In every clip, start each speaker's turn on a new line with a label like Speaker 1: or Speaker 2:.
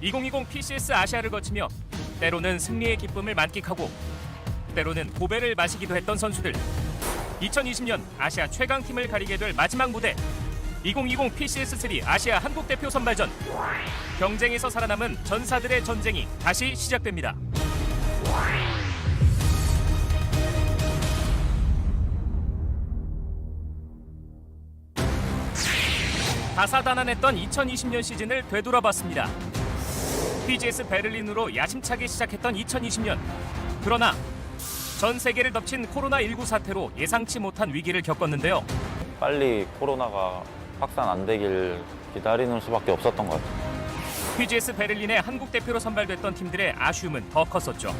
Speaker 1: 2020 PCS 아시아를 거치며 때로는 승리의 기쁨을 만끽하고 때로는 고배를 마시기도 했던 선수들. 2020년 아시아 최강팀을 가리게 될 마지막 무대 2020 PCS3 아시아 한국 대표 선발전 경쟁에서 살아남은 전사들의 전쟁이 다시 시작됩니다. 다사다난했던 2020년 시즌을 되돌아봤습니다. PGS 베를린으로 야심차게 시작했던 2020년. 그러나 전 세계를 덮친 코로나19 사태로 예상치 못한 위기를 겪었는데요.
Speaker 2: 빨리 코로나가 확산 안 되길 기다리는 수밖에 없었던 것 같아요.
Speaker 1: PGS 베를린의 한국 대표로 선발됐던 팀들의 아쉬움은 더 컸었죠.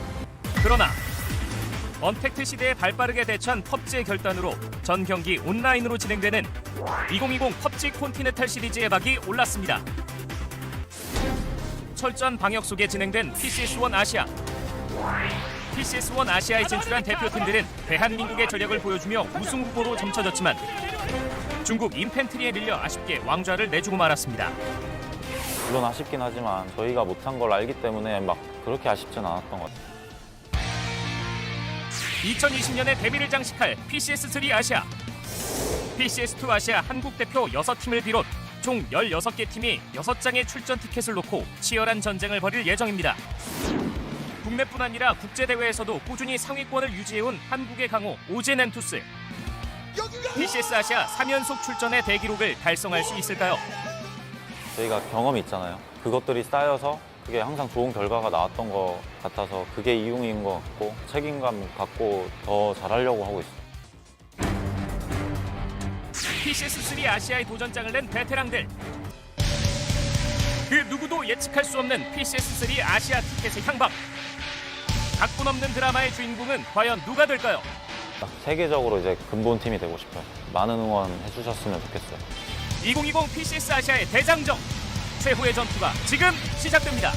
Speaker 1: 그러나 언택트 시대에 발빠르게 대처한 펍지의 결단으로 전 경기 온라인으로 진행되는 2020 펍지 콘티네탈 시리즈의 박이 올랐습니다. 철저한 방역 속에 진행된 PCS1 아시아. PCS1 아시아에 진출한 대표팀들은 대한민국의 전력을 보여주며 우승 후보로 점쳐졌지만 중국 인펜트리에 밀려 아쉽게 왕좌를 내주고 말았습니다.
Speaker 2: 물론 아쉽긴 하지만 저희가 못한 걸 알기 때문에 막 그렇게 아쉽진 않았던 것 같아요.
Speaker 1: 2020년에 데뷔를 장식할 PCS3 아시아. PCS2 아시아 한국 대표 6팀을 비롯 총 16개 팀이 6장의 출전 티켓을 놓고 치열한 전쟁을 벌일 예정입니다. 국내뿐 아니라 국제 대회에서도 꾸준히 상위권을 유지해온 한국의 강호 오젠 엔투스. PCS 아시아 3연속 출전의 대기록을 달성할 수 있을까요?
Speaker 2: 저희가 경험이 있잖아요. 그것들이 쌓여서 그게 항상 좋은 결과가 나왔던 것 같아서 그게 이용인 것 같고 책임감 갖고 더 잘하려고 하고 있어요.
Speaker 1: PCS3 아시아의 도전장을 낸 베테랑들. 그 누구도 예측할 수 없는 PCS3 아시아 티켓의 향방. 각본 없는 드라마의 주인공은 과연 누가 될까요?
Speaker 2: 딱 세계적으로 이제 근본 팀이 되고 싶어요. 많은 응원 해주셨으면 좋겠어요.
Speaker 1: 2020 PCS 아시아의 대장정. 최후의 전투가 지금 시작됩니다.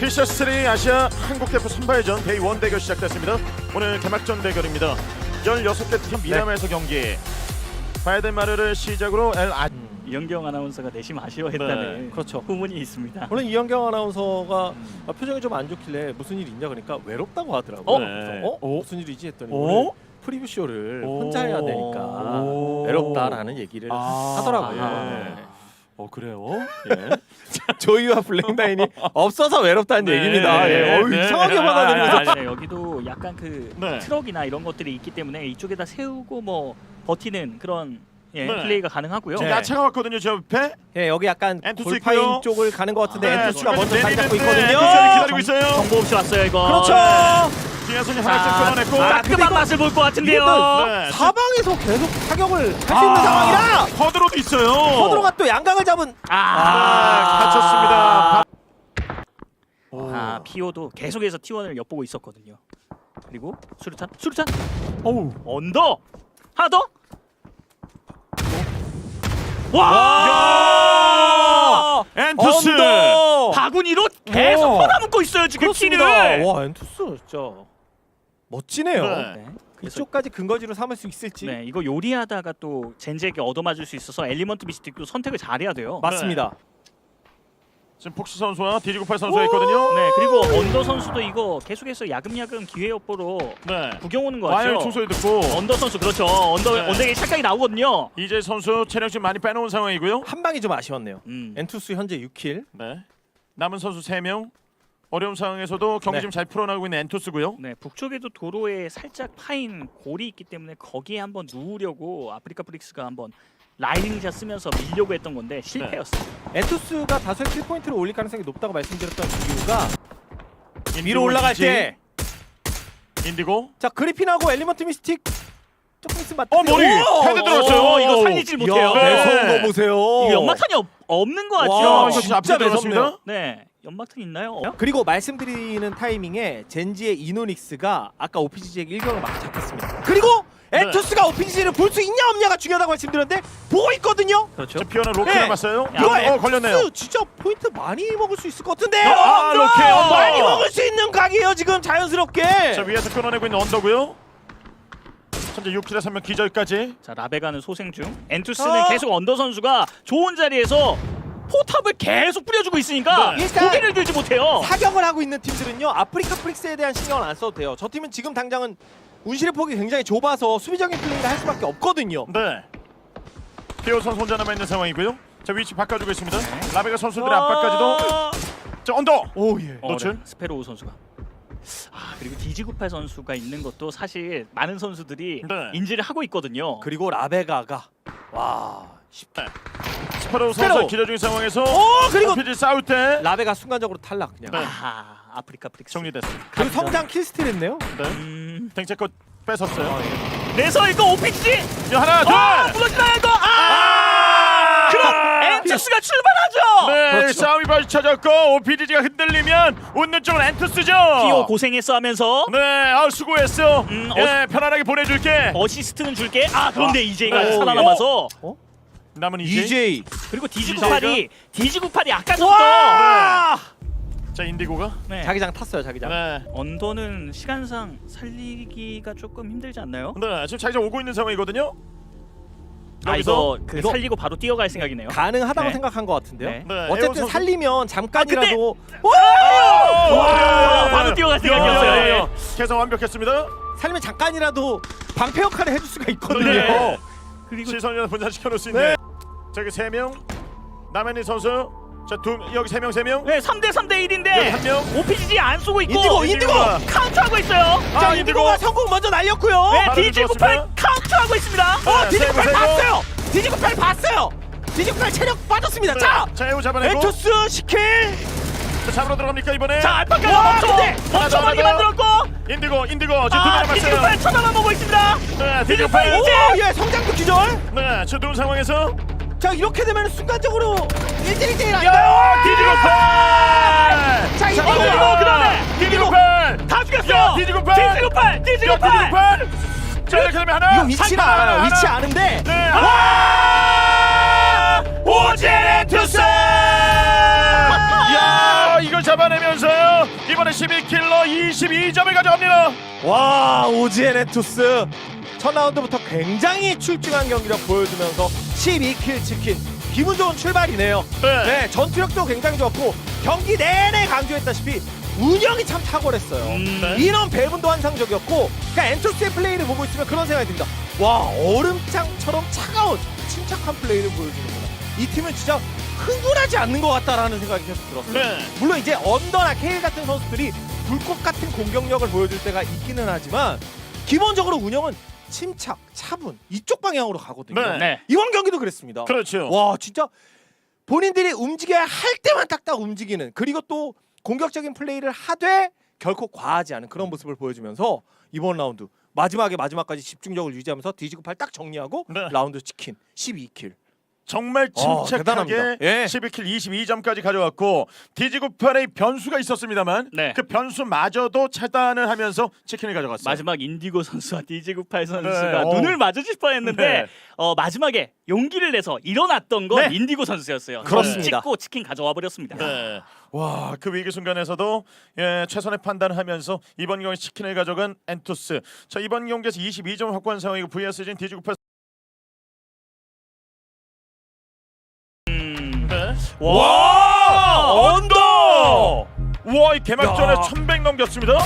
Speaker 3: PCS3 아시아 한국 대표 선발전 데이 원 대결 시작됐습니다. 오늘 개막전 대결입니다. 16개 팀 미남에서 경기. 바이든마르를 시작으로 엘 아...
Speaker 4: 이영경 아나운서가 내심 아쉬워했다는
Speaker 3: 네.
Speaker 5: 그렇죠.
Speaker 4: 후문이 있습니다.
Speaker 5: 오늘 이현경 아나운서가 아, 표정이 좀 안 좋길래 무슨 일 있냐 그러니까 외롭다고 하더라고요.
Speaker 3: 어?
Speaker 5: 그래서 어?
Speaker 3: 어?
Speaker 5: 무슨 일이지 했더니
Speaker 3: 어?
Speaker 5: 오늘 프리뷰 쇼를
Speaker 3: 오.
Speaker 5: 혼자 해야 되니까
Speaker 3: 오.
Speaker 5: 외롭다라는 얘기를
Speaker 3: 아.
Speaker 5: 하더라고요.
Speaker 3: 네.
Speaker 5: 네.
Speaker 3: 어 그래요? 예.
Speaker 5: 조이와 블랙라인이 없어서 외롭다는
Speaker 3: 네.
Speaker 5: 얘기입니다. 예. 어우,
Speaker 3: 네.
Speaker 5: 이상하게
Speaker 3: 아,
Speaker 5: 받아들이고
Speaker 3: 아,
Speaker 4: 아, 네, 여기도 약간 그
Speaker 3: 네.
Speaker 4: 트럭이나 이런 것들이 있기 때문에 이쪽에다 세우고 뭐 버티는 그런 예,
Speaker 3: 네.
Speaker 4: 플레이가 가능하고요.
Speaker 3: 지금 야채가 왔거든요. 저 옆에.
Speaker 5: 예, 여기 약간
Speaker 3: 엔투스
Speaker 5: 골파인
Speaker 3: 있고요.
Speaker 5: 쪽을 가는 것 같은데
Speaker 3: 네,
Speaker 5: 엔투스가 먼저 자리 잡고
Speaker 3: 내리는데
Speaker 5: 있거든요.
Speaker 3: 엔투스를 기다리고 있어요.
Speaker 4: 정보 없이 왔어요 이거.
Speaker 5: 그렇죠.
Speaker 4: 자,
Speaker 3: 하나씩 끊어냈고.
Speaker 4: 아, 깔끔한 맛을 볼것 같은데요.
Speaker 3: 네.
Speaker 5: 사방에서 계속 타격을 할수
Speaker 3: 아,
Speaker 5: 있는 상황이라
Speaker 3: 허드로도 있어요.
Speaker 5: 서드로가 또 양강을 잡은
Speaker 4: 아,
Speaker 3: 아, 갇혔습니다. 오.
Speaker 4: 아, 피오도 계속해서 T1을 엿보고 있었거든요. 그리고 수류탄, 수류탄,
Speaker 3: 어우.
Speaker 4: 언더, 하나 더. 와!
Speaker 3: 야! 엔투스.
Speaker 5: 언더!
Speaker 4: 바구니로 계속
Speaker 5: 오.
Speaker 4: 퍼나묻고 있어요 지금
Speaker 5: 그렇습니다.
Speaker 4: 키를.
Speaker 5: 와 엔투스 진짜 멋지네요.
Speaker 3: 네.
Speaker 4: 네. 그래서
Speaker 5: 이쪽까지 근거지로 삼을 수 있을지
Speaker 4: 네, 이거 요리하다가 또 젠제에게 얻어맞을 수 있어서 엘리먼트 미스틱도 선택을 잘해야 돼요.
Speaker 5: 맞습니다.
Speaker 3: 지금 폭스 선수와 디지구팔 선수가 있거든요.
Speaker 4: 네, 그리고 언더 선수도 이거 계속해서 야금야금 기회 엿보로
Speaker 3: 네.
Speaker 4: 구경 오는 것
Speaker 3: 와이어
Speaker 4: 같죠.
Speaker 3: 총소리 듣고
Speaker 4: 언더 선수 그렇죠. 언더
Speaker 3: 네.
Speaker 4: 언더에게 착각이 나오거든요.
Speaker 3: 이제 선수 체력 좀 많이 빼놓은 상황이고요.
Speaker 5: 한 방이 좀 아쉬웠네요.
Speaker 4: 음.
Speaker 5: 엔투스 현재 6킬.
Speaker 3: 네. 남은 선수 3명. 어려운 상황에서도 경기
Speaker 5: 네.
Speaker 3: 좀잘 풀어나가고 있는 엔토스고요.
Speaker 4: 네, 북쪽에도 도로에 살짝 파인 골이 있기 때문에 거기에 한번 누우려고 아프리카 프릭스가 한번 라이딩샷 쓰면서 밀려고 했던 건데 실패였어요.
Speaker 5: 엔투스가 다수의 킬 포인트를 올릴 가능성이 높다고 말씀드렸던 이유가
Speaker 3: 인디고
Speaker 5: 위로 올라갈 때
Speaker 3: 인디고.
Speaker 5: 자 그리핀하고 엘리먼트 미스틱 조금 있으면 맞.
Speaker 3: 어, 머리! 헤드 들어갔어요.
Speaker 4: 어, 이거 살리질 못해요.
Speaker 3: 네.
Speaker 5: 매서운 거 보세요.
Speaker 4: 이거 연막탄이 없, 없는 것
Speaker 5: 와,
Speaker 4: 같죠.
Speaker 3: 야,
Speaker 5: 진짜
Speaker 3: 진짜 앞에 들어갔습니다.
Speaker 4: 네, 연막탄 있나요? 어?
Speaker 5: 그리고 말씀드리는 타이밍에 젠지의 이노닉스가 아까 오피지의 일격을 막 잡혔습니다. 그리고
Speaker 3: 네.
Speaker 5: 엔투스가 오피지를 볼 수 있냐 없냐가 중요하다고 말씀드렸는데 보고 있거든요.
Speaker 4: 그렇죠.
Speaker 3: 자, 피어는 로키
Speaker 5: 네.
Speaker 3: 남았어요.
Speaker 4: 야,
Speaker 5: 이거
Speaker 3: 어, 걸렸네요.
Speaker 5: 엔투스 진짜 포인트 많이 먹을 수 있을 것 같은데.
Speaker 3: 아,
Speaker 5: 언더!
Speaker 3: 로키, 언더!
Speaker 5: 많이 먹을 수 있는 각이에요 지금 자연스럽게.
Speaker 3: 자, 위에서 끊어내고 있는 언더고요. 현재 6킬에 3명 기절까지.
Speaker 4: 자 라베가는 소생 중. 엔투스는
Speaker 5: 어!
Speaker 4: 계속 언더 선수가 좋은 자리에서 포탑을 계속 뿌려주고 있으니까
Speaker 5: 네. 일단-
Speaker 4: 고개를 들지 못해요.
Speaker 5: 사격을 하고 있는 팀들은요 아프리카 프릭스에 대한 신경을 안 써도 돼요. 저 팀은 지금 당장은 운실의 폭이 굉장히 좁아서 수비적인 플레이를 할 수밖에 없거든요.
Speaker 3: 네. 피오 선수 혼자 남아 있는 상황이고요. 자, 위치 바꿔주고 있습니다.
Speaker 5: 네.
Speaker 3: 라베가 선수들의 압박까지도. 자, 언더.
Speaker 5: 오 예.
Speaker 4: 어,
Speaker 3: 노출?
Speaker 4: 네. 스페로우 선수가. 아 그리고 디지구팔 선수가 있는 것도 사실 많은 선수들이
Speaker 3: 네.
Speaker 4: 인지를 하고 있거든요.
Speaker 5: 그리고 라베가가 와 쉽게
Speaker 3: 스파로우 선수
Speaker 5: 스파로우.
Speaker 3: 기절 중인 상황에서
Speaker 5: 오 그리고
Speaker 3: 피지 싸울 때
Speaker 5: 라베가 순간적으로 탈락 그냥.
Speaker 3: 네.
Speaker 4: 아하 아프리카 프릭스.
Speaker 3: 정리됐습니다.
Speaker 5: 그리고 성장 킬스틸 했네요.
Speaker 3: 네.
Speaker 4: 음,
Speaker 3: 댕채껏 뺏었어요.
Speaker 4: 그래서 이거 오피지.
Speaker 3: 야, 하나, 둘.
Speaker 4: 아 무너지나요 이거. 아, 그럼 엔투스가 출발하죠.
Speaker 3: 네,
Speaker 5: 그렇죠.
Speaker 3: 싸움이 벌쳐졌고 오피디지가 흔들리면 웃는 쪽은 엔투스죠.
Speaker 4: 피오 고생했어 하면서
Speaker 3: 네, 아 수고했어.
Speaker 4: 음,
Speaker 3: 예, 편안하게 보내줄게.
Speaker 4: 어시스트는 줄게. 아 그런데 이제가
Speaker 3: 네.
Speaker 4: 살아남아서
Speaker 3: 남은 이제.
Speaker 5: EJ.
Speaker 4: 그리고? 디지구팔이 디지구팔이 아까 전부터
Speaker 5: 와!
Speaker 3: 자 인디고가.
Speaker 4: 네.
Speaker 5: 자기장 탔어요 자기장.
Speaker 3: 네.
Speaker 4: 언더는 시간상 살리기가 조금 힘들지 않나요?
Speaker 3: 네, 지금 자기장 오고 있는 상황이거든요.
Speaker 4: 아 이거 그
Speaker 5: 이거-
Speaker 4: 살리고 바로 뛰어갈 생각이네요.
Speaker 5: 가능하다고
Speaker 4: 네.
Speaker 5: 생각한 것 같은데요.
Speaker 4: 네.
Speaker 3: 네,
Speaker 5: 어쨌든
Speaker 3: 선수-
Speaker 5: 살리면 잠깐이라도
Speaker 3: 와,
Speaker 4: 와, 바로 뛰어갈 생각이었어요.
Speaker 3: 야, 야, 야.
Speaker 4: 예.
Speaker 3: 계산 완벽했습니다.
Speaker 5: 살리면 잠깐이라도 방패 역할을 해줄 수가 있거든요.
Speaker 3: 네.
Speaker 4: 그리고
Speaker 3: 시선을 분산시켜 놓을 수 있는. 저기 세 명. 남현희 선수. 자, 두 여기 세 명, 세 명.
Speaker 4: 네, 3대 3대
Speaker 3: 여기
Speaker 4: 1인데
Speaker 3: 한 명.
Speaker 4: 오피지지 안 쏘고 있고
Speaker 5: 인디고, 인디고!
Speaker 4: 카운트하고 있어요.
Speaker 3: 아,
Speaker 5: 자
Speaker 3: 인디고.
Speaker 5: 인디고가 성공 먼저 날렸고요.
Speaker 4: 네,
Speaker 3: 바로 들어왔습니다.
Speaker 4: 카운트하고 있습니다.
Speaker 5: 어
Speaker 3: 네,
Speaker 5: 디지구팔
Speaker 3: 세고, 세고.
Speaker 5: 봤어요. 디지구팔 봤어요. 디지구팔 체력 빠졌습니다.
Speaker 3: 네.
Speaker 5: 자
Speaker 3: 자, 에우 잡아내고.
Speaker 5: 엔투스 시킬.
Speaker 3: 자, 잡으러 들어갑니까 이번에?
Speaker 4: 자, 알파카가
Speaker 5: 와,
Speaker 4: 멈춰
Speaker 5: 근데
Speaker 4: 멈춰버리게
Speaker 3: 하나 더.
Speaker 4: 만들었고
Speaker 3: 인디고, 인디고. 지금 두명
Speaker 4: 아,
Speaker 3: 남았어요.
Speaker 4: 디지구팔 쳐다만 보고 있습니다.
Speaker 3: 네,
Speaker 4: 디지구팔
Speaker 3: 디지구팔.
Speaker 4: 이제
Speaker 5: 오 예 성장도 기절.
Speaker 3: 네, 저 누운 상황에서
Speaker 5: 자 이렇게 되면 순간적으로 1대1 1대1 아닌가요?
Speaker 3: 야, 디지구팔.
Speaker 5: 자, 이거.
Speaker 4: 이거 그다음에
Speaker 3: 디지구팔.
Speaker 4: 다.
Speaker 3: 디지구팔.
Speaker 4: 디지구팔,
Speaker 3: 야,
Speaker 4: 디지구팔.
Speaker 3: 디지구팔. 자, 이렇게 되면 하나.
Speaker 5: 이거 위치를
Speaker 3: 하나,
Speaker 5: 알아요.
Speaker 3: 하나.
Speaker 5: 위치 아는데
Speaker 3: 네.
Speaker 4: 와!
Speaker 3: 오제레 투스! 야, 이걸 잡아내면서요. 이번에 12킬로 22점을 가져갑니다.
Speaker 5: 와 오지에네투스 첫 라운드부터 굉장히 출중한 경기력 보여주면서 12킬 치킨 기분 좋은 출발이네요.
Speaker 3: 네.
Speaker 5: 네 전투력도 굉장히 좋았고 경기 내내 강조했다시피 운영이 참 탁월했어요.
Speaker 4: 음,
Speaker 3: 네.
Speaker 5: 인원 배분도 환상적이었고 그러니까 엔토스의 플레이를 보고 있으면 그런 생각이 듭니다. 와 얼음장처럼 차가운 침착한 플레이를 보여주는구나. 이 팀은 진짜 흥분하지 않는 것 같다라는 생각이 계속 들었어요.
Speaker 3: 네.
Speaker 5: 물론 이제 언더나 케일 같은 선수들이 불꽃 같은 공격력을 보여줄 때가 있기는 하지만 기본적으로 운영은 침착, 차분 이쪽 방향으로 가거든요.
Speaker 3: 네.
Speaker 4: 네.
Speaker 5: 이번 경기도 그랬습니다.
Speaker 3: 그렇죠.
Speaker 5: 와 진짜 본인들이 움직여야 할 때만 딱딱 움직이는 그리고 또 공격적인 플레이를 하되 결코 과하지 않은 그런 모습을 보여주면서 이번 라운드 마지막에 마지막까지 집중력을 유지하면서 뒤지고 팔 딱 정리하고
Speaker 3: 네.
Speaker 5: 라운드 치킨 12킬.
Speaker 3: 정말
Speaker 5: 어,
Speaker 3: 침착하게
Speaker 5: 대단합니다. 예.
Speaker 3: 12킬 22점까지 가져왔고 디지구팔의 변수가 있었습니다만
Speaker 4: 네.
Speaker 3: 그 변수마저도 차단을 하면서 치킨을 가져갔어요.
Speaker 4: 마지막 인디고 선수와 디지구팔 선수가
Speaker 3: 네.
Speaker 4: 눈을 마주칠 뻔했는데
Speaker 3: 네.
Speaker 4: 어, 마지막에 용기를 내서 일어났던 건
Speaker 5: 네.
Speaker 4: 인디고 선수였어요.
Speaker 5: 그렇습니다.
Speaker 4: 찍고 치킨 가져와 버렸습니다.
Speaker 3: 네. 와, 그 위기 순간에서도 예, 최선의 판단을 하면서 이번 경기 치킨을 가져간 엔투스. 자, 이번 경기에서 22점 확보한 상황이고 VS진 디지구팔
Speaker 4: 와!
Speaker 3: 언더! 와, 이 개막전에
Speaker 5: 야.
Speaker 3: 1100 넘겼습니다.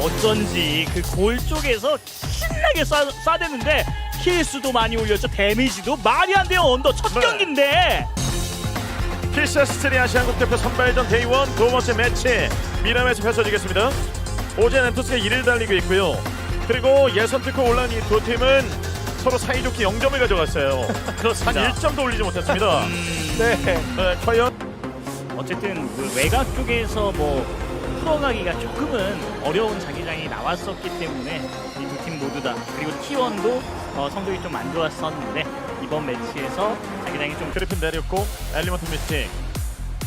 Speaker 4: 어쩐지 그 골 쪽에서 신나게 쏴, 쏴대는데 킬수도 많이 올렸죠. 데미지도 말이 안 돼요. 언더 첫
Speaker 3: 네.
Speaker 4: 경기인데.
Speaker 3: 필사스트리 아시안국 대표 선발전 데이원 두 번째 매치 미남에서 펼쳐지겠습니다. 오젠 엔토스가 1을 달리고 있고요. 그리고 예선 특허 올라온 이 두 팀은 서로 사이좋게 0점을 가져갔어요. 한
Speaker 4: 그렇습니다.
Speaker 3: 1점도 올리지 못했습니다.
Speaker 4: 음,
Speaker 5: 네.
Speaker 3: 네, 과연
Speaker 4: 어쨌든 그 외곽 쪽에서 뭐 풀어가기가 조금은 어려운 자기장이 나왔었기 때문에 이 두 팀 모두 다 그리고 T1도 어, 성적이 좀 안 좋았었는데 이번 매치에서 자기장이 좀
Speaker 3: 그리핀 내렸고 엘리먼트 미팅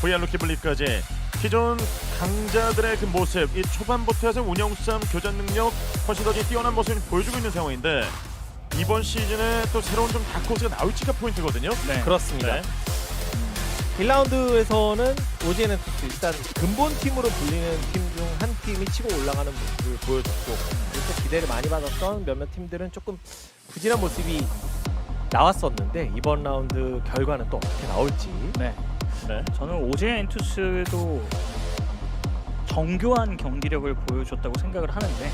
Speaker 3: VR 루키 블리까지 기존 강자들의 그 모습, 이 초반부터 해서 운영 싸움, 교전 능력 훨씬 더 뛰어난 모습을 보여주고 있는 상황인데 이번 시즌에 또 새로운 좀 다크호스가 나올지가 포인트거든요.
Speaker 4: 네.
Speaker 5: 그렇습니다.
Speaker 3: 네.
Speaker 5: 1라운드에서는 오지에는 일단 근본 팀으로 불리는 팀 중 한 팀이 치고 올라가는 모습을 보여줬고 이렇게 기대를 많이 받았던 몇몇 팀들은 조금 부진한 모습이 나왔었는데 이번 라운드 결과는 또 어떻게 나올지
Speaker 4: 네.
Speaker 3: 네.
Speaker 4: 저는 오제 엔투스도 정교한 경기력을 보여줬다고 생각을 하는데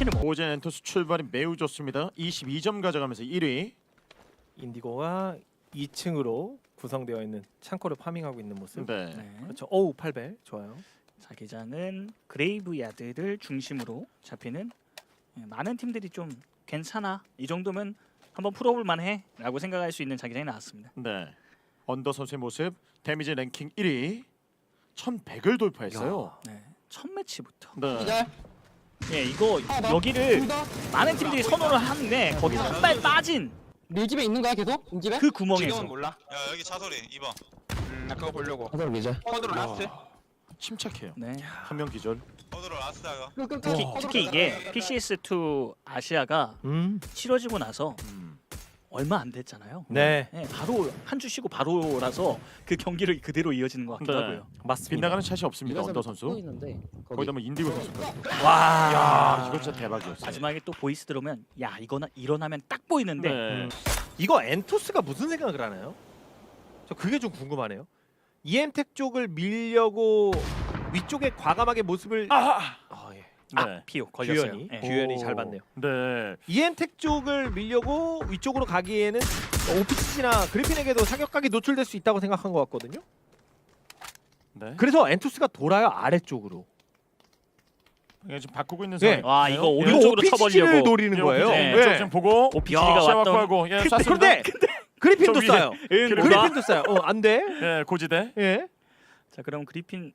Speaker 4: 스킬을 뭐
Speaker 3: 오젠 엔토스 출발이 매우 좋습니다. 22점 가져가면서 1위.
Speaker 5: 인디고가 2층으로 구성되어 있는 창고를 파밍하고 있는 모습.
Speaker 3: 네.
Speaker 4: 네.
Speaker 5: 그렇죠. 오우 8배 좋아요.
Speaker 4: 자기장은 그레이브 야드를 중심으로 잡히는 예, 많은 팀들이 좀 괜찮아 이 정도면 한번 풀어볼 만해라고 생각할 수 있는 자기장이 나왔습니다.
Speaker 3: 네. 언더 선수의 모습 데미지 랭킹 1위 1100을 돌파했어요.
Speaker 4: 네. 첫 매치부터
Speaker 3: 네.
Speaker 4: 예 이거 여기를 많은 팀들이 선호를 하는데 거기서 한 발 빠진
Speaker 6: 밀 집에 있는 거야 계속? 인집에?
Speaker 4: 그 구멍에서
Speaker 7: 몰라.
Speaker 8: 야 여기 차소리 2번
Speaker 7: 음, 나 그거 보려고.
Speaker 6: 하도록 밀자
Speaker 7: 코드로 라스트.
Speaker 3: 침착해요.
Speaker 4: 네.
Speaker 3: 한 명 기절.
Speaker 8: 어디로 라스다가
Speaker 4: 특히, 특히 이게 PCS2 아시아가
Speaker 5: 음.
Speaker 4: 치러지고 나서
Speaker 3: 음.
Speaker 4: 얼마 안 됐잖아요.
Speaker 5: 네.
Speaker 4: 네, 바로 한 주 쉬고 바로라서 그 경기를 그대로 이어지는 것 같기도
Speaker 3: 네.
Speaker 4: 하고요.
Speaker 5: 맞습니다.
Speaker 3: 빗나가는 샷이 없습니다. 언더 선수.
Speaker 6: 있는데
Speaker 3: 거기다 뭐 인디고 선수까지.
Speaker 5: 와.
Speaker 3: 야, 이거 진짜 대박이었어요.
Speaker 4: 마지막에 또 보이스 들으면 야 이거나 일어나면 딱 보이는데
Speaker 3: 네.
Speaker 5: 이거 엔토스가 무슨 생각을 하나요? 저 그게 좀 궁금하네요. EM텍 쪽을 밀려고 위쪽에 과감하게 모습을
Speaker 3: 아!
Speaker 5: 아, 예.
Speaker 4: 아
Speaker 3: 네.
Speaker 4: 피오 걸렸어요.
Speaker 5: 규현이
Speaker 4: 네.
Speaker 5: 규현이. 잘 봤네요.
Speaker 3: 네.
Speaker 5: EM텍 쪽을 밀려고 위쪽으로 가기에는 오피스나 그리핀에게도 사격각이 노출될 수 있다고 생각한 것 같거든요.
Speaker 3: 네.
Speaker 5: 그래서 엔토스가 돌아요 아래쪽으로.
Speaker 3: 지금 바꾸고 있는
Speaker 5: 네.
Speaker 3: 상황.
Speaker 4: 와 이거
Speaker 5: 이거
Speaker 4: 오른쪽으로
Speaker 5: 오피스를
Speaker 4: 쳐버리려고
Speaker 5: 노리는 거예요.
Speaker 4: 네.
Speaker 3: 왼쪽 지금 보고
Speaker 4: 왔던
Speaker 3: 확보하고 예,
Speaker 5: 근데,
Speaker 3: 쐈습니다.
Speaker 5: 그리핀도
Speaker 3: 저 위에-
Speaker 5: 쏴요. 그리핀도 쏴요. 어, 안 돼.
Speaker 3: 예, 고지대.
Speaker 5: 예.
Speaker 4: 자 그럼 그리핀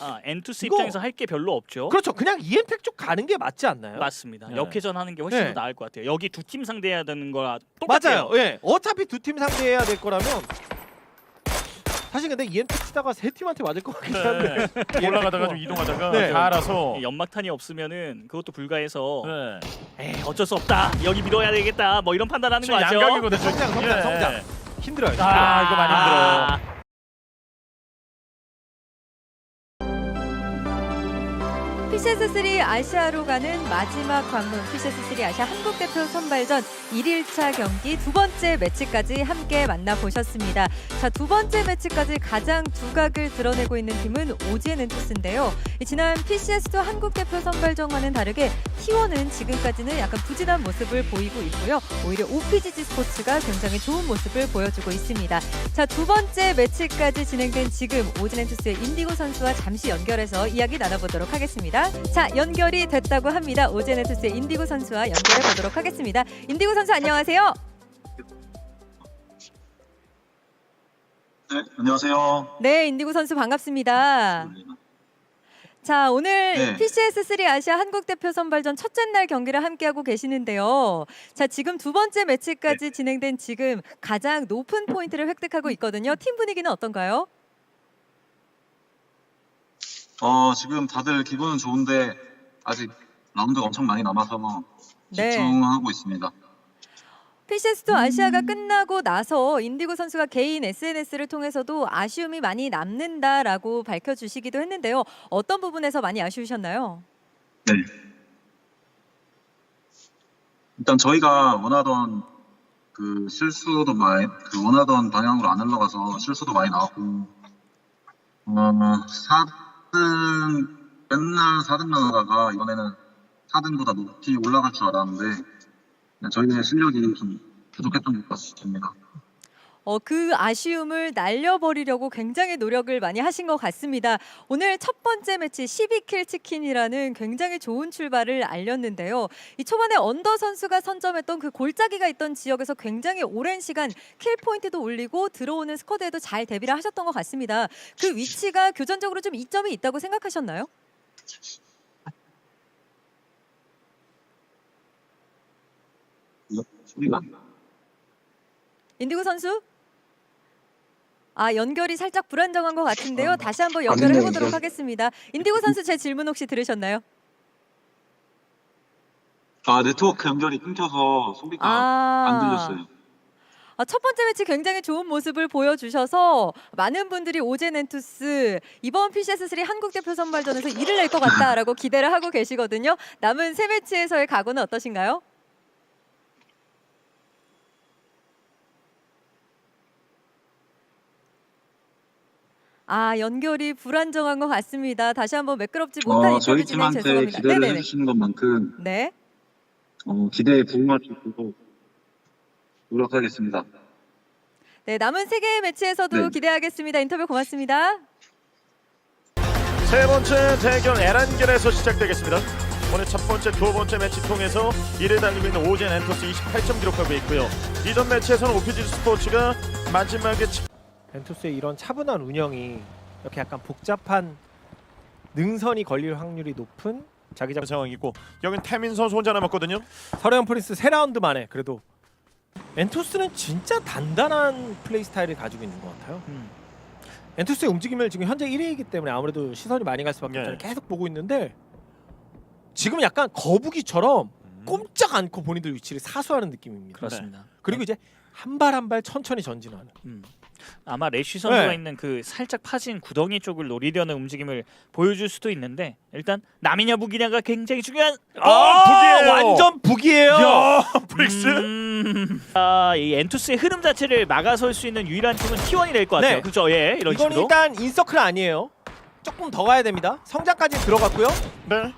Speaker 4: 아 엔투스
Speaker 5: 이거-
Speaker 4: 입장에서 할 게 별로 없죠.
Speaker 5: 그렇죠. 그냥 EM텍 쪽 가는 게 맞지 않나요?
Speaker 4: 맞습니다.
Speaker 3: 네.
Speaker 4: 역회전 하는 게 훨씬
Speaker 5: 네.
Speaker 4: 더 나을 것 같아요. 여기 두 팀 상대해야 되는 거라 똑같아요.
Speaker 5: 맞아요. 예. 어차피 두 팀 상대해야 될 거라면 사실 근데 EMT 치다가 세 팀한테 맞을 것 같긴 한데.
Speaker 3: 네. 올라가다가 좀 이동하다가
Speaker 5: 네.
Speaker 3: 다 알아서.
Speaker 4: 이 연막탄이 없으면은 그것도 불가해서
Speaker 3: 네.
Speaker 4: 에이 어쩔 수 없다. 여기 밀어야 되겠다. 뭐 이런 판단하는 거
Speaker 3: 지금
Speaker 4: 맞죠?
Speaker 3: 양각이거든요.
Speaker 5: 성장, 성장,
Speaker 3: 예.
Speaker 5: 성장. 힘들어요.
Speaker 3: 아, 이거 많이 힘들어요.
Speaker 4: 아,
Speaker 9: PCS3 아시아로 가는 마지막 관문 PCS3 아시아 한국 대표 선발전 1일차 경기 두 번째 매치까지 함께 만나보셨습니다. 자, 두 번째 매치까지 가장 두각을 드러내고 있는 팀은 오지엔 엔투스인데요. 이 지난 PCS2 한국 대표 선발전과는 다르게 T1은 지금까지는 약간 부진한 모습을 보이고 있고요. 오히려 OPGG 스포츠가 굉장히 좋은 모습을 보여주고 있습니다. 자, 두 번째 매치까지 진행된 지금 오지엔 엔투스의 인디고 선수와 잠시 연결해서 이야기 나눠보도록 하겠습니다. 자, 연결이 됐다고 합니다. 오지엔 엔투스의 인디고 선수와 연결해 보도록 하겠습니다. 인디고 선수 안녕하세요.
Speaker 8: 네 안녕하세요
Speaker 9: 네, 인디고 선수 반갑습니다. 자, 오늘
Speaker 8: 네.
Speaker 9: PCS3 아시아 한국 대표 선발전 첫째 날 경기를 함께하고 계시는데요. 자, 지금 두 번째 매치까지 진행된 지금 가장 높은 포인트를 획득하고 있거든요. 팀 분위기는 어떤가요?
Speaker 8: 어 지금 다들 기분은 좋은데 아직 라운드가 엄청 많이 남아서
Speaker 9: 네.
Speaker 8: 집중하고 있습니다
Speaker 9: PCS2 아시아가 끝나고 나서 인디고 선수가 개인 SNS를 통해서도 아쉬움이 많이 남는다라고 밝혀주시기도 했는데요. 어떤 부분에서 많이 아쉬우셨나요?
Speaker 8: 네 일단 저희가 원하던 그 실수도 많이 그 원하던 방향으로 안 흘러가서 실수도 많이 나왔고 어 4 등 맨날 4등만 하다가 이번에는 4등보다 높이 올라갈 줄 알았는데 네, 저희의 실력이 좀 부족했던 것 같습니다.
Speaker 9: 어, 그 아쉬움을 날려버리려고 굉장히 노력을 많이 하신 것 같습니다. 오늘 첫 번째 매치 12킬 치킨이라는 굉장히 좋은 출발을 알렸는데요. 이 초반에 언더 선수가 선점했던 그 골짜기가 있던 지역에서 굉장히 오랜 시간 킬 포인트도 올리고 들어오는 스쿼드에도 잘 대비를 하셨던 것 같습니다. 그 위치가 교전적으로 좀 이점이 있다고 생각하셨나요?
Speaker 8: 소리가
Speaker 9: 인디고 선수? 아 연결이 살짝 불안정한 것 같은데요. 다시 한번 연결을 해보도록 하겠습니다. 인디고 선수 제 질문 혹시 들으셨나요?
Speaker 8: 아 네트워크 연결이 끊겨서 소리가
Speaker 9: 아.
Speaker 8: 안 들렸어요.
Speaker 9: 아, 첫 번째 매치 굉장히 좋은 모습을 보여주셔서 많은 분들이 오젠 엔투스 이번 PCS3 한국 대표 선발전에서 일을 낼 것 같다라고 기대를 하고 계시거든요. 남은 세 매치에서의 각오는 어떠신가요? 아 연결이 불안정한 것 같습니다. 다시 한번 매끄럽지 못한
Speaker 8: 어,
Speaker 9: 인터뷰
Speaker 8: 저희
Speaker 9: 진행
Speaker 8: 팀한테
Speaker 9: 죄송합니다.
Speaker 8: 기대를
Speaker 9: 네네네.
Speaker 8: 해주시는 것만큼
Speaker 9: 네.
Speaker 8: 어, 기대에 부응하시고 노력하겠습니다.
Speaker 9: 네 남은 세 개의 매치에서도
Speaker 8: 네.
Speaker 9: 기대하겠습니다. 인터뷰 고맙습니다.
Speaker 3: 세 번째 대결 에란겔에서 시작되겠습니다. 오늘 첫 번째, 두 번째 매치 통해서 1위 달리고 있는 오젠 엔토스 28점 기록하고 있고요. 이전 매치에서는 오피지 스포츠가 마지막에 치-
Speaker 5: 벤투스의 이런 차분한 운영이 이렇게 약간 복잡한 능선이 걸릴 확률이 높은 자기장
Speaker 3: 상황이고 여긴 태민 선수 혼자 남았거든요.
Speaker 5: 서래원 프린스 세 라운드 만에 그래도 엔투스는 진짜 단단한 플레이 스타일을 가지고 있는 것 같아요.
Speaker 4: 음.
Speaker 5: 엔투스의 움직임을 지금 현재 1위이기 때문에 아무래도 시선이 많이 갈 수밖에
Speaker 3: 네.
Speaker 5: 없잖아요. 계속 보고 있는데 지금 약간 거북이처럼 꼼짝 않고 본인들 위치를 사수하는 느낌입니다.
Speaker 4: 그렇습니다.
Speaker 5: 그리고 이제 한 발 한 발 천천히 전진하는.
Speaker 4: 음. 아마 래쉬 선수가
Speaker 5: 네.
Speaker 4: 있는 그 살짝 파진 구덩이 쪽을 노리려는 움직임을 보여줄 수도 있는데 일단 남이냐 무기냐가 굉장히 중요한
Speaker 3: 아, 북이에요.
Speaker 5: 완전 북이에요.
Speaker 3: 야, 브릭스.
Speaker 4: 음... 아, 이 엔투스의 흐름 자체를 막아설 수 있는 유일한 팀은 T1이 될 것 같아요.
Speaker 5: 네.
Speaker 4: 그렇죠? 예, 이런
Speaker 5: 이건
Speaker 4: 식으로.
Speaker 5: 일단 인서클 아니에요. 조금 더 가야 됩니다. 성장까지 들어갔고요.
Speaker 3: 네.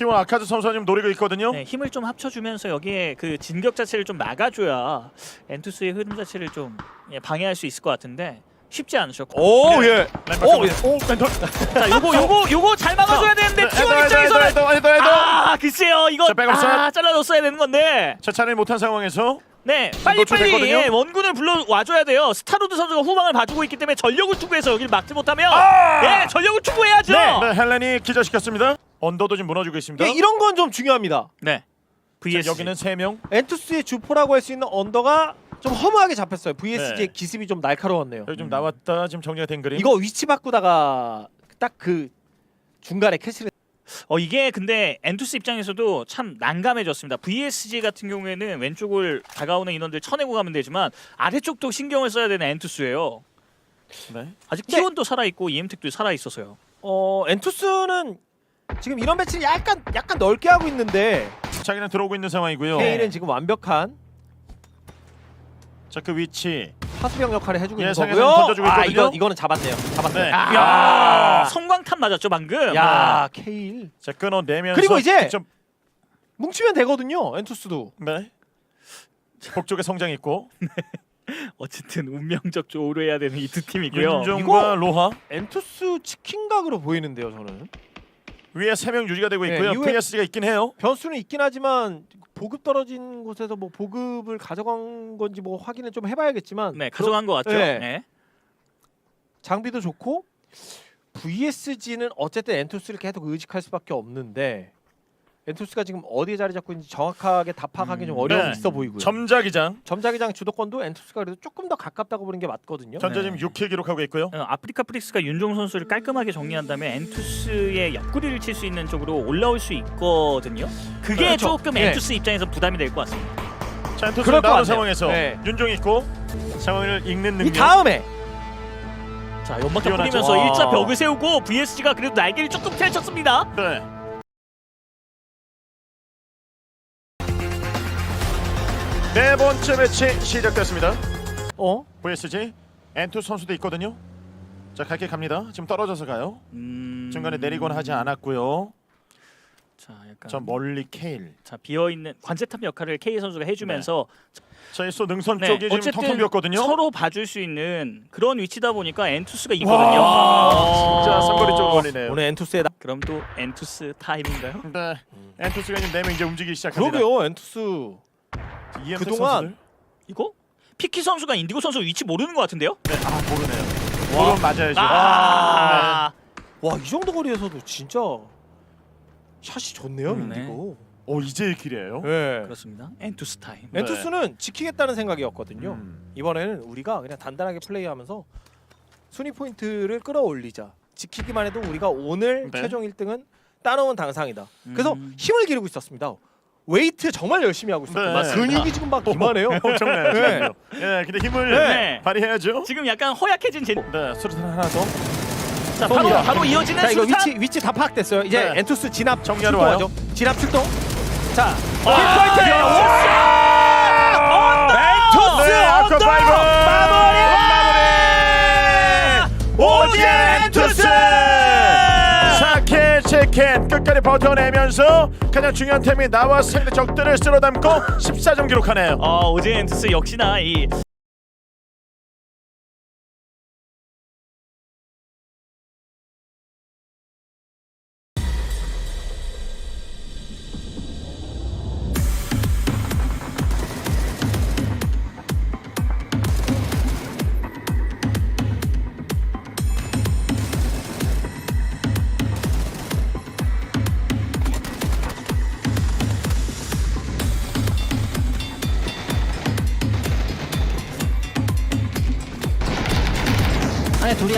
Speaker 3: T1 아카즈 선수님 노리고 있거든요.
Speaker 4: 네, 힘을 좀 합쳐주면서 여기에 그 진격 자체를 좀 막아줘야 엔투스의 흐름 자체를 좀 예, 방해할 수 있을 것 같은데 쉽지 않으죠.
Speaker 5: 오
Speaker 3: 네.
Speaker 5: 예. 오 예.
Speaker 3: 오 멘토.
Speaker 4: 자, 요거 요거 요거 잘 막아줘야 되는데
Speaker 3: 에더
Speaker 4: T1
Speaker 3: 에더
Speaker 4: 입장에서는
Speaker 3: 에더 에더 에더.
Speaker 4: 아 글쎄요 이거
Speaker 3: 자, 백업 샷.
Speaker 4: 아 잘라줬어야 되는 건데
Speaker 3: 차 차를 못한 상황에서
Speaker 4: 네 빨리 빨리
Speaker 3: 노출됐거든요.
Speaker 4: 예, 원군을 불러 와줘야 돼요 스타로드 선수가 후방을 봐주고 있기 때문에 전력을 투구해서 여기를 막지 못하면 예 전력을 투구해야죠
Speaker 5: 네.
Speaker 3: 네, 헬렌이 기절시켰습니다. 언더도 지금 무너지고 있습니다.
Speaker 5: 예, 이런 건 좀 중요합니다.
Speaker 4: 네
Speaker 3: 자,
Speaker 4: VS
Speaker 3: 여기는 세 명.
Speaker 5: 엔투스의 주포라고 할 수 있는 언더가 좀 허무하게 잡혔어요. VSG의
Speaker 3: 네.
Speaker 5: 기습이 좀 날카로웠네요.
Speaker 3: 여기 좀 나왔다 지금 정리가 된 그림.
Speaker 5: 이거 위치 바꾸다가 딱 그 중간에 캐시를
Speaker 4: 어 이게 근데 엔투스 입장에서도 참 난감해졌습니다. VSG 같은 경우에는 왼쪽을 다가오는 인원들 쳐내고 가면 되지만 아래쪽도 신경을 써야 되는 엔투스예요.
Speaker 3: 네.
Speaker 4: 아직
Speaker 5: 네.
Speaker 4: T1도 살아 있고 EM택도 살아 있어서요.
Speaker 5: 어 엔투스는 지금 이런 배치를 약간 약간 넓게 하고 있는데
Speaker 3: 자기는 들어오고 있는 상황이고요.
Speaker 5: 케일은 지금 완벽한
Speaker 3: 자, 그 위치.
Speaker 5: 파수병 역할을 해주고 있는 거고요.
Speaker 3: 던져주고
Speaker 5: 아
Speaker 3: 있거든요.
Speaker 5: 이거 이거는 잡았네요. 잡았어요.
Speaker 3: 네.
Speaker 4: 아,
Speaker 3: 야.
Speaker 4: 성광탄 맞았죠 방금.
Speaker 5: 야 케일
Speaker 3: 자, 끊어내면서
Speaker 5: 그리고 이제
Speaker 3: 직접
Speaker 5: 뭉치면 되거든요. 엔투스도.
Speaker 3: 네. 북쪽에 성장 있고
Speaker 4: 어쨌든 운명적 조우를 해야 되는 이 두 팀이고요.
Speaker 3: 윤종과
Speaker 5: 이거-
Speaker 3: 로하
Speaker 5: 엔투스 치킨각으로 보이는데요, 저는.
Speaker 3: 위에 세 명 유지가 되고
Speaker 5: 네,
Speaker 3: 있고요.
Speaker 5: 이후에-
Speaker 3: VSG가 있긴 해요.
Speaker 5: 변수는 있긴 하지만 보급 떨어진 곳에서 뭐 보급을 가져간 건지 뭐 확인을 좀 해봐야겠지만
Speaker 4: 네 가져간 것 같죠.
Speaker 5: 네.
Speaker 4: 네.
Speaker 5: 장비도 좋고 VSG는 어쨌든 엔투스를 계속 의식할 수밖에 없는데 엔투스가 지금 어디에 자리 잡고 있는지 정확하게 다 파악하기 좀
Speaker 4: 음,
Speaker 5: 어려움이
Speaker 3: 네.
Speaker 5: 있어 보이고요.
Speaker 3: 점자기장
Speaker 5: 점자기장 주도권도 엔투스가 그래도 조금 더 가깝다고 보는 게 맞거든요.
Speaker 3: 현재
Speaker 4: 네.
Speaker 3: 지금 6킬 기록하고 있고요.
Speaker 4: 어, 아프리카 프릭스가 윤종 선수를 깔끔하게 정리한 다음에 엔투스의 옆구리를 칠 수 있는 쪽으로 올라올 수 있거든요. 그게
Speaker 5: 그렇죠.
Speaker 4: 조금
Speaker 5: 네.
Speaker 4: 엔투스 입장에서 부담이 될 것 같습니다.
Speaker 3: 자, 엔토스
Speaker 5: 그럴 것
Speaker 3: 나오는
Speaker 5: 같네요.
Speaker 3: 상황에서
Speaker 5: 네.
Speaker 3: 윤종이 있고 상황을 읽는 능력.
Speaker 5: 이 다음에
Speaker 4: 자 연막탄
Speaker 3: 뛰어나죠.
Speaker 4: 뿌리면서
Speaker 5: 와.
Speaker 4: 일자 벽을 세우고 VSG가 그래도 날개를 조금 펼쳤습니다.
Speaker 3: 네. 네 번째 매치 시작됐습니다.
Speaker 5: 어
Speaker 3: VSG 엔투 선수도 있거든요. 자, 갈게 갑니다. 지금 떨어져서 가요.
Speaker 4: 음...
Speaker 3: 중간에 내리거나 하지 않았고요.
Speaker 4: 자 약간
Speaker 3: 저 멀리 케일.
Speaker 4: 자 비어 있는 관제탑 역할을 K 선수가 해주면서
Speaker 3: 자, 이소 능선
Speaker 4: 네,
Speaker 3: 쪽이 지금
Speaker 4: 어쨌든
Speaker 3: 텅텅 비었거든요.
Speaker 4: 서로 봐줄 수 있는 그런 위치다 보니까 엔투스가 이거든요.
Speaker 3: 와, 진짜
Speaker 4: 어.
Speaker 3: 삼거리 쪽으로 걸리네요.
Speaker 5: 오늘 엔투스의 나...
Speaker 4: 그럼 또 엔투스 타임인가요?
Speaker 3: 네. 엔투스가 이제 네명 이제 움직이기 시작합니다.
Speaker 5: 그러게요 엔투스 그동안
Speaker 3: 선수들?
Speaker 4: 이거 피키 선수가 인디고 선수 위치 모르는 것 같은데요?
Speaker 3: 네, 아 모르네요. 모르면 맞아야죠.
Speaker 4: 아,
Speaker 5: 와 이 정도 거리에서도 진짜 샷이 좋네요
Speaker 4: 음, 네.
Speaker 5: 인디고.
Speaker 3: 오 이제 길이에요.
Speaker 5: 네.
Speaker 4: 그렇습니다. 엔투스 타임.
Speaker 3: 네.
Speaker 5: 엔투스는 지키겠다는 생각이었거든요.
Speaker 3: 음.
Speaker 5: 이번에는 우리가 그냥 단단하게 플레이하면서 순위 포인트를 끌어올리자. 지키기만 해도 우리가 오늘
Speaker 3: 네.
Speaker 5: 최종 1등은 따놓은 당상이다. 그래서
Speaker 4: 음.
Speaker 5: 힘을 기르고 있었습니다. 웨이트 정말 열심히 하고 있었고
Speaker 3: 네.
Speaker 4: 맞습니다.
Speaker 5: 근육이 지금 막 기만해요.
Speaker 3: 엄청나요.
Speaker 5: 네.
Speaker 3: 예, 근데 힘을
Speaker 4: 네.
Speaker 3: 발휘해야죠.
Speaker 4: 지금 약간 허약해진 제.
Speaker 3: 네, 수류탄 하나 더.
Speaker 4: 자 바로
Speaker 5: 자,
Speaker 4: 바로 이어지는
Speaker 5: 자 이거
Speaker 4: 수류탄.
Speaker 5: 위치 위치 다 파악됐어요. 이제
Speaker 3: 네.
Speaker 5: 엔투스 진압
Speaker 3: 정리하러
Speaker 5: 출동하죠. 진압 출동. 자,
Speaker 4: 아,
Speaker 5: 킥포인트.
Speaker 4: 엔투스
Speaker 3: 네, 아쿠아 파이브 마무리. 오지엔 엔투스. 4킬 7킬 끝까지 버텨내면서 가장 중요한 템이 나와 상대 적들을 쓸어담고 14점 기록하네요.
Speaker 4: 어, 오제 엔투스 역시나 이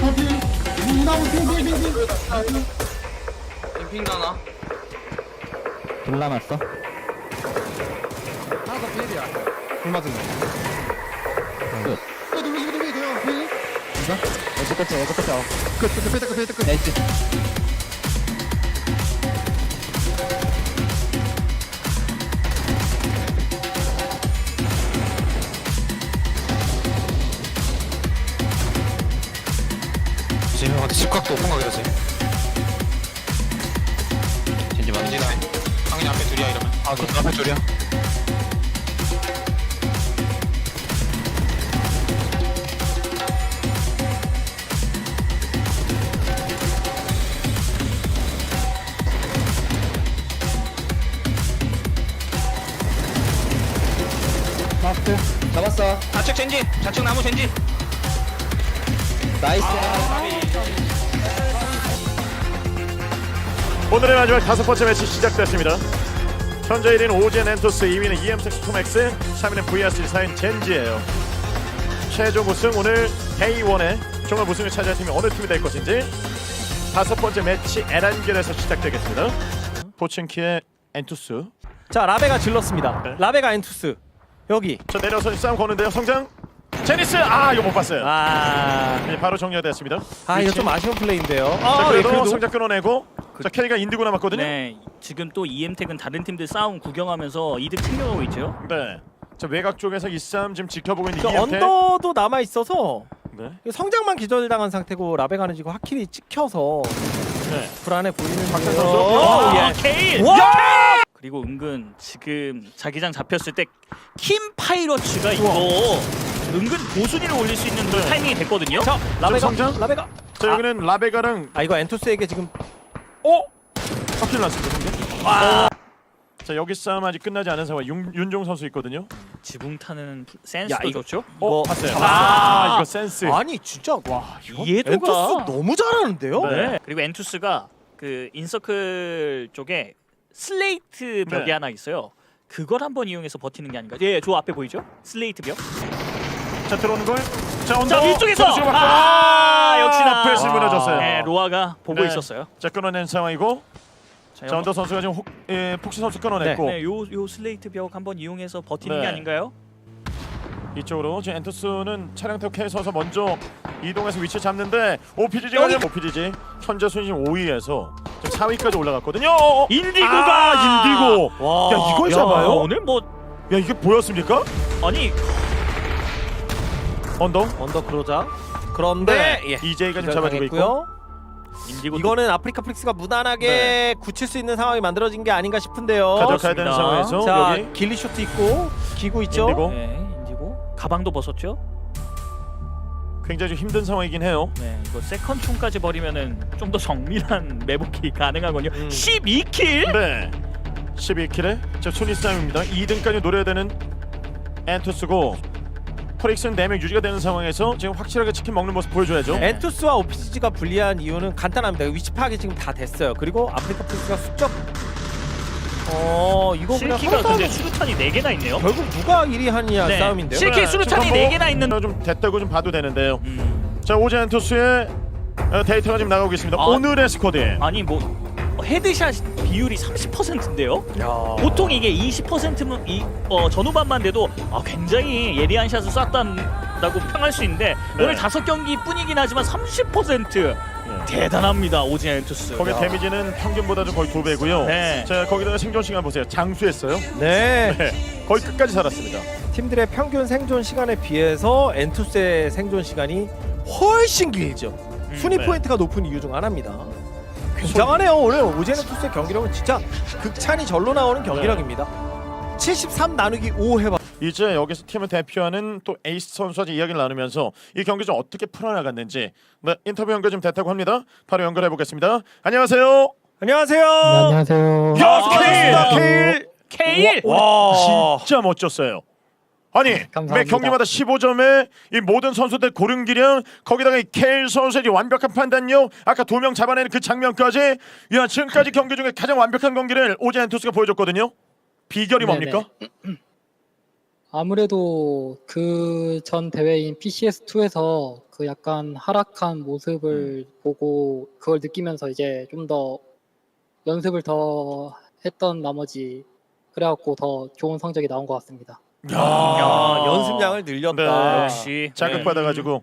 Speaker 6: 포트. 둘 남았어.
Speaker 10: 하나 더 필이야. 불 맞은 거.
Speaker 6: 끝.
Speaker 10: 어, 누구 누구 누구 돼요? 필?
Speaker 6: 이거? 왼쪽 끝에. 끝,
Speaker 10: 끝, 끝, 끝, 끝, 끝.
Speaker 6: 나이스.
Speaker 10: 각도 오픈 가게라지. 진지 만지나. 당연히 앞에 둘이야 이러면. 아, 그 앞에 둘이야.
Speaker 6: 마스트. 잡았어.
Speaker 4: 좌측 젠지, 좌측 나무 젠지.
Speaker 6: 나이스.
Speaker 3: 오늘의 마지막 다섯 번째 매치 시작됐습니다. 현재 1위는 오젠 엔토스, 2위는 EM6 투맥스, 3위는 VRC 4인 젠지예요. 최종 우승 오늘 데이원의 종합 우승을 차지한 팀이 어느 팀이 될 것인지 다섯 번째 매치 에란겔에서 시작되겠습니다. 포친키의 엔투스.
Speaker 5: 자 라베가 질렀습니다.
Speaker 3: 네.
Speaker 5: 라베가 엔투스 여기.
Speaker 3: 저 내려서 싸움 거는데요. 성장. 제니스 아 이거 못 봤어요.
Speaker 5: 아,
Speaker 3: 네, 바로 정리가 됐습니다.
Speaker 5: 아 이거. 좀 아쉬운 플레이인데요.
Speaker 3: 자
Speaker 5: 아, 예,
Speaker 3: 그래도
Speaker 5: 그래도
Speaker 3: 성장 끊어내고 자 K가 인디고 남았거든요. 네.
Speaker 4: 네, 지금 또 EM택은 다른 팀들 싸움 구경하면서 이득 챙겨가고 있죠.
Speaker 3: 자 외곽 쪽에서 이 싸움 지금 지켜보고 있는
Speaker 5: 그
Speaker 3: 이엠테.
Speaker 5: 언더도 남아 있어서
Speaker 3: 네.
Speaker 5: 성장만 기절당한 상태고 라베가는 지금 확실히 찍혀서
Speaker 3: 네.
Speaker 5: 불안해 보이는
Speaker 3: 박찬. 선수.
Speaker 5: 어,
Speaker 4: 아,
Speaker 5: 예.
Speaker 4: 케일.
Speaker 5: 와!
Speaker 4: 그리고 은근 지금 자기장 잡혔을 때 킴 파이러츠가 이거 은근 고순위를 올릴 수 있는 그
Speaker 3: 네.
Speaker 4: 타이밍이 됐거든요.
Speaker 5: 자 라베가
Speaker 3: 성장?
Speaker 5: 라베가.
Speaker 3: 자 여기는 라베가랑
Speaker 5: 아 이거 엔투스에게 지금
Speaker 3: 어? 확실 났습니다. 성장. 와. 자 여기 싸움 아직 끝나지 않은 상황. 윤, 윤종 선수 있거든요.
Speaker 4: 지붕 타는 센스도
Speaker 5: 이거-
Speaker 4: 좋죠.
Speaker 3: 어,
Speaker 5: 이거
Speaker 3: 봤어요. 아, 이거 센스.
Speaker 5: 아니 진짜 와 이거
Speaker 4: 이해도가-
Speaker 5: 엔투스 너무 잘하는데요.
Speaker 3: 네.
Speaker 4: 네. 그리고 엔투스가 그 인서클 쪽에 슬레이트 벽이
Speaker 3: 네.
Speaker 4: 하나 있어요. 그걸 한번 이용해서 버티는 게 아닌가. 예, 저 앞에 보이죠? 슬레이트 벽.
Speaker 3: 자 들어오는 걸. 자 언더.
Speaker 4: 자 위쪽에서
Speaker 3: 선수가 맞고.
Speaker 4: 아, 역시나
Speaker 3: 앞에서 무너졌어요.
Speaker 4: 네, 로아가 보고
Speaker 3: 네.
Speaker 4: 있었어요.
Speaker 3: 자 끊어낸 상황이고.
Speaker 4: 자,
Speaker 3: 자 언더 선수가 지금 혹, 예, 폭시 선수 끊어냈고
Speaker 4: 네, 요, 요 슬레이트 벽 한번 이용해서 버티는
Speaker 3: 네.
Speaker 4: 게 아닌가요?
Speaker 3: 이쪽으로 지금 엔터스는 차량 타고 서서 먼저 이동해서 위치 잡는데 OPGG가
Speaker 4: 여기-
Speaker 3: OPGG 현재 순위 5위에서 지금 4위까지 올라갔거든요. 어, 어.
Speaker 4: 인디고가
Speaker 3: 아, 인디고.
Speaker 4: 와,
Speaker 3: 야, 이걸 잡아요?
Speaker 4: 오늘 뭐
Speaker 3: 야 이게 보였습니까?
Speaker 4: 아니
Speaker 3: 언더.
Speaker 5: 언더 크로자. 그런데 예.
Speaker 3: EJ가 지금 잡아주고 있고.
Speaker 5: 있고요.
Speaker 4: 인디고
Speaker 5: 이거는 아프리카 프릭스가 무난하게 굳힐 수 있는 상황이 만들어진 게 아닌가 싶은데요.
Speaker 3: 가져가야 되는
Speaker 4: 그렇습니다.
Speaker 3: 상황에서
Speaker 5: 자,
Speaker 3: 여기
Speaker 5: 길리 슈트 있고 기구 있죠.
Speaker 3: 인디고.
Speaker 4: 네, 인디고 가방도 벗었죠.
Speaker 3: 굉장히 좀 힘든 상황이긴 해요.
Speaker 4: 네, 이거 세컨 총까지 버리면은 좀 더 정밀한 매복이 가능하군요.
Speaker 5: 음.
Speaker 4: 12킬.
Speaker 3: 네. 12킬에 자 순위 싸움입니다. 2등까지 노려야 되는 엔투스고 프릭스는 4명 유지가 되는 상황에서 지금 확실하게 치킨 먹는 모습 보여줘야죠.
Speaker 4: 네.
Speaker 5: 엔투스와 오피지가 불리한 이유는 간단합니다. 위치 파악이 지금 다 됐어요. 그리고 아프리카 프릭스가 숙적. 어 이거 그냥
Speaker 4: 실키가
Speaker 5: 하나도
Speaker 4: 근데 수류탄이 4개나 있네요.
Speaker 5: 결국 누가 1위 하느냐
Speaker 4: 네.
Speaker 5: 싸움인데요.
Speaker 4: 실- 실키 수류탄이
Speaker 3: 지금
Speaker 4: 네 개나 있는-
Speaker 3: 좀 됐다고 좀 봐도 되는데요.
Speaker 4: 음.
Speaker 3: 자 오제 엔투스의 어, 데이터가 지금 나가고 있습니다.
Speaker 4: 아.
Speaker 3: 오늘의 스쿼드.
Speaker 4: 아니 뭐 헤드샷 비율이 30%인데요. 보통 이게 20%면 이 어, 전후반만 돼도 아, 굉장히 예리한 샷을 쐈다고 평할 수 있는데
Speaker 3: 네.
Speaker 4: 오늘 다섯 경기 뿐이긴 하지만 30% 대단합니다 오지엔투스.
Speaker 3: 거기에 데미지는 평균보다 좀 거의 두 배고요.
Speaker 4: 네.
Speaker 3: 자 거기다가 생존 시간 보세요. 장수했어요.
Speaker 5: 네.
Speaker 3: 네. 거의 끝까지 살았습니다.
Speaker 5: 팀들의 평균 생존 시간에 비해서 엔투스의 생존 시간이 훨씬 길죠. 순위
Speaker 3: 네.
Speaker 5: 포인트가 높은 이유 중 하나입니다. 굉장하네요. 오늘 오제네 투스의 경기력은 진짜 극찬이 절로 나오는 경기력입니다. 73 나누기 5 해봐.
Speaker 3: 이제 여기서 팀을 대표하는 또 에이스 선수와 이야기를 나누면서 이 경기 좀 어떻게 풀어나갔는지 네, 인터뷰 연결 좀 됐다고 합니다. 바로 연결해 보겠습니다. 안녕하세요.
Speaker 5: 안녕하세요.
Speaker 6: 네, 안녕하세요.
Speaker 3: 야. 케일!
Speaker 5: 케일.
Speaker 4: 케일
Speaker 5: 와.
Speaker 3: 진짜 멋졌어요. 아니
Speaker 6: 감사합니다.
Speaker 3: 매 경기마다 15점에 이 모든 선수들 고른 기량 거기다가 이 케일 선수의 이 완벽한 판단력 아까 두 명 잡아내는 그 장면까지 야 지금까지 경기 중에 가장 완벽한 경기를 오제 엔투스가 보여줬거든요. 비결이
Speaker 6: 네네.
Speaker 3: 뭡니까?
Speaker 6: 아무래도 그 전 대회인 PCS2에서 그 약간 하락한 모습을 보고 그걸 느끼면서 이제 좀 더 연습을 더 했던 나머지 그래갖고 더 좋은 성적이 나온 것 같습니다.
Speaker 5: 야, 아, 연습량을
Speaker 3: 네.
Speaker 5: 늘렸다.
Speaker 4: 역시
Speaker 3: 자극받아가지고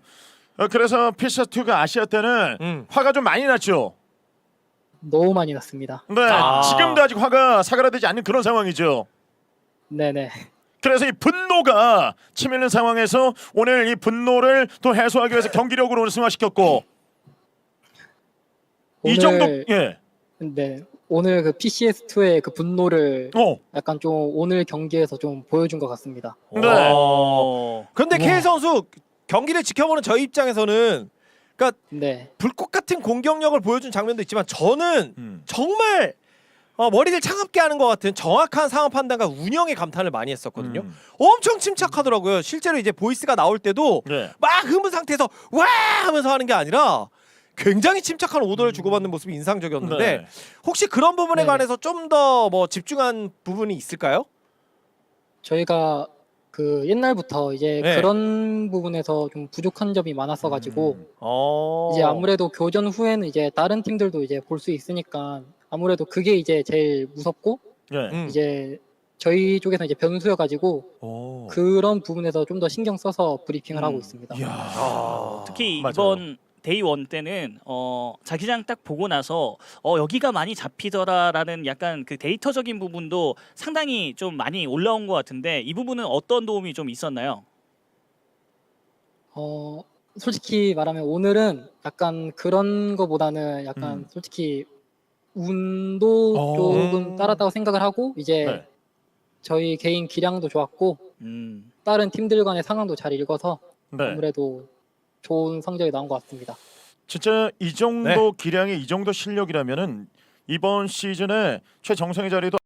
Speaker 3: 어, 그래서 피셔2가 아시아 때는
Speaker 5: 음.
Speaker 3: 화가 좀 많이 났죠.
Speaker 6: 너무 많이 났습니다.
Speaker 3: 네,
Speaker 5: 아.
Speaker 3: 지금도 아직 화가 사그라들지 않는 그런 상황이죠.
Speaker 6: 네네.
Speaker 3: 그래서 이 분노가 치밀는 상황에서 오늘 이 분노를 또 해소하기 위해서 경기력으로 오늘 승화시켰고 이
Speaker 6: 오늘-
Speaker 3: 정도 예.
Speaker 6: 네. 오늘 그 PCS2의 그 분노를
Speaker 3: 어.
Speaker 6: 약간 좀 오늘 경기에서 좀 보여준 것 같습니다.
Speaker 3: 네.
Speaker 4: 어.
Speaker 5: 근데 케일 선수 경기를 지켜보는 저희 입장에서는
Speaker 6: 네.
Speaker 5: 불꽃 같은 공격력을 보여준 장면도 있지만 저는
Speaker 3: 음.
Speaker 5: 정말 어, 머리를 차갑게 하는 것 같은 정확한 상황 판단과 운영에 감탄을 많이 했었거든요.
Speaker 3: 음.
Speaker 5: 엄청 침착하더라고요. 실제로 이제 보이스가 나올 때도
Speaker 3: 네.
Speaker 5: 막 흐문 상태에서 와 하면서 하는 게 아니라 굉장히 침착한 오더를 주고받는 모습이 인상적이었는데
Speaker 3: 네.
Speaker 5: 혹시 그런 부분에
Speaker 6: 네.
Speaker 5: 관해서 좀 더 뭐 집중한 부분이 있을까요?
Speaker 6: 저희가 그 옛날부터 이제
Speaker 5: 네.
Speaker 6: 그런 부분에서 좀 부족한 점이 많았어 가지고
Speaker 5: 어.
Speaker 6: 이제 아무래도 교전 후에는 이제 다른 팀들도 이제 볼 수 있으니까 아무래도 그게 이제 제일 무섭고
Speaker 3: 네.
Speaker 5: 음.
Speaker 6: 이제 저희 쪽에서 이제 변수여 가지고
Speaker 3: 오.
Speaker 6: 그런 부분에서 좀 더 신경 써서 브리핑을
Speaker 4: 음.
Speaker 6: 하고 있습니다.
Speaker 3: 이야.
Speaker 5: 아.
Speaker 4: 특히
Speaker 3: 맞아요.
Speaker 4: 이번 데이 원 때는 어, 자기장 딱 보고 나서 어, 여기가 많이 잡히더라라는 약간 그 데이터적인 부분도 상당히 좀 많이 올라온 것 같은데 이 부분은 어떤 도움이 좀 있었나요?
Speaker 6: 어 솔직히 말하면 오늘은 약간 그런 거보다는 약간
Speaker 3: 음.
Speaker 6: 솔직히 운도
Speaker 3: 어.
Speaker 6: 조금 따랐다고 생각을 하고 이제
Speaker 3: 네.
Speaker 6: 저희 개인 기량도 좋았고
Speaker 4: 음.
Speaker 6: 다른 팀들 간의 상황도 잘 읽어서
Speaker 3: 네.
Speaker 6: 아무래도 좋은 성적이 나온 것 같습니다.
Speaker 3: 진짜 이 정도 기량이 이 정도 실력이라면은 이번 시즌에 최정상의 자리도